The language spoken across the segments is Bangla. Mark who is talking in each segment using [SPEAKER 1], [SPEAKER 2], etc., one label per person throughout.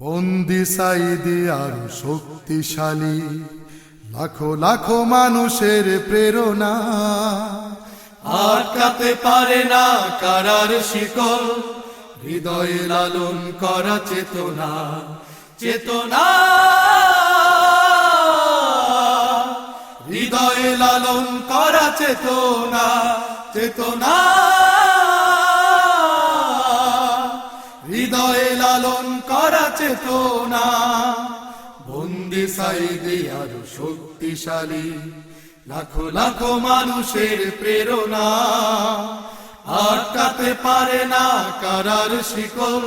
[SPEAKER 1] বন্দি সাইদি আরও শক্তিশালী, লাখো লাখো মানুষের প্রেরণা।
[SPEAKER 2] আটকাতে পারে না কারার শিকল, হৃদয়ে লালন করা চেতনা চেতনা। হৃদয়ে লালন করা চেতনা চেতনা। করা চেতনা বন্দি সাইদি আরও শক্তিশালী। লাখো লাখো মানুষের প্রেরণা। আটকাতে পারে না কারার শিকল।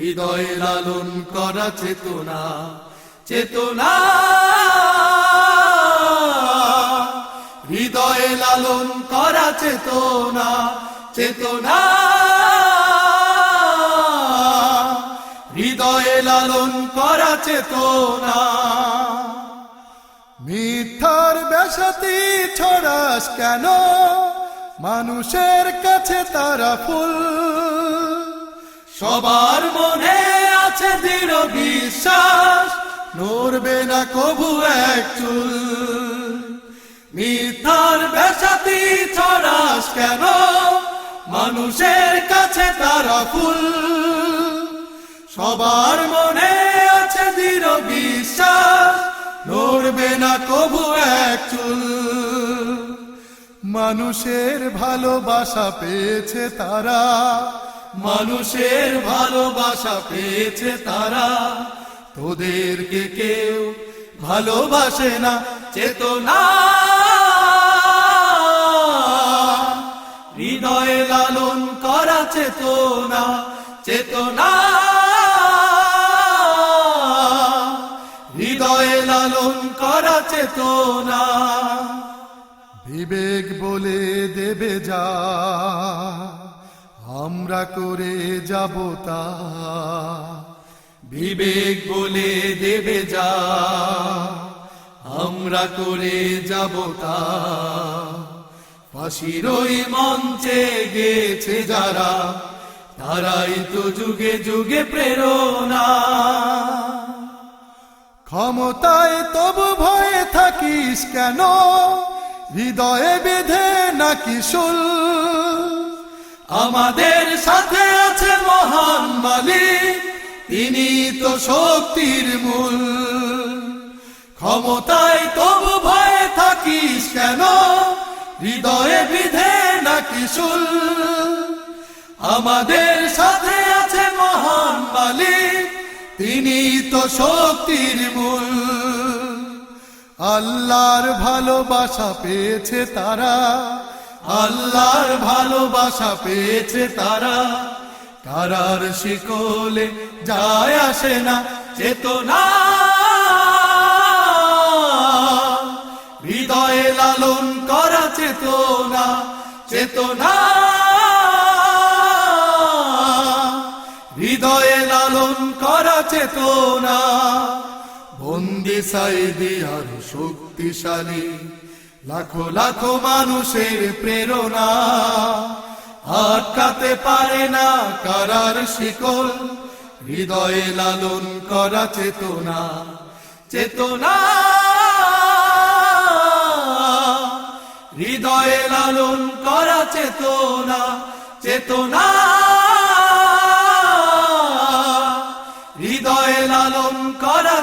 [SPEAKER 2] হৃদয়ে লালন করা চেতনা। চেতনা। হৃদয়ে লালন করা চেতনা। চেতনা। হৃদয়ে লালন করা চেতনা।
[SPEAKER 1] মিথ্যার বেশাতি ছড়াস কেন? মানুষের কাছে তারা ফুল।
[SPEAKER 2] সবার মনে আছে দৃঢ় বিশ্বাস, নড়বে না কবু এক চুল। মিথ্যার বেশাতি ছড়াস কেন? মানুষের কাছে তারা ফুল। সবার মনে আছে দৃঢ় বিশ্বাস, নড়বে না কবু এক চুল।
[SPEAKER 1] মানুষের ভালোবাসা পেয়েছে তারা,
[SPEAKER 2] মানুষের ভালোবাসা পেয়েছে তারা। তোদেরকে কেউ ভালোবাসে না, চেতনা। হৃদয়ে লালন করা চেতনা চেতনা। চেতনা
[SPEAKER 1] বিবেক বলে দেবে যা, আমরা করে যাব তা।
[SPEAKER 2] বিবেক বলে দেবে যা, আমরা করে যাব তা। মঞ্চে গেছে যারা, তারাই তো যুগে যুগে প্রেরণা।
[SPEAKER 1] ক্ষমতায় তবু ভয়ে থাকিস কেন? হৃদয়ে বেঁধে নাকি শুল?
[SPEAKER 2] আমাদের সাথে আছে মহান মালিক, তিনি তো শক্তির মূল। ক্ষমতায় তবু ভয়ে থাকিস কেন? হৃদয়ে বিধে নাকি শুল? আমাদের সাথে আছে মহান মালিক, তিনি তো শক্তির মূল।
[SPEAKER 1] আল্লাহর ভালোবাসা পেয়েছে তারা।
[SPEAKER 2] আল্লাহর ভালোবাসা পেয়েছে তারা। কারার শিকলে যায় আসে না চেতনা। হৃদয়ে লালন করা চেতনা চেতনা। হৃদয়ে লালন করা চেতনা। বন্দি সাইদি শক্তিশালী। লাখো লাখো মানুষের প্রেরণা। আটকাতে পারে না কারার শিকল। হৃদয়ে লালন করা চেতনা। চেতনা। হৃদয়ে লালন করা চেতনা। চেতনা।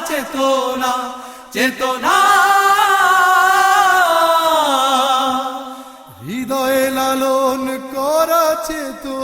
[SPEAKER 2] চেতনা চেতনা।
[SPEAKER 1] হৃদয়ে লালন করা চেতনা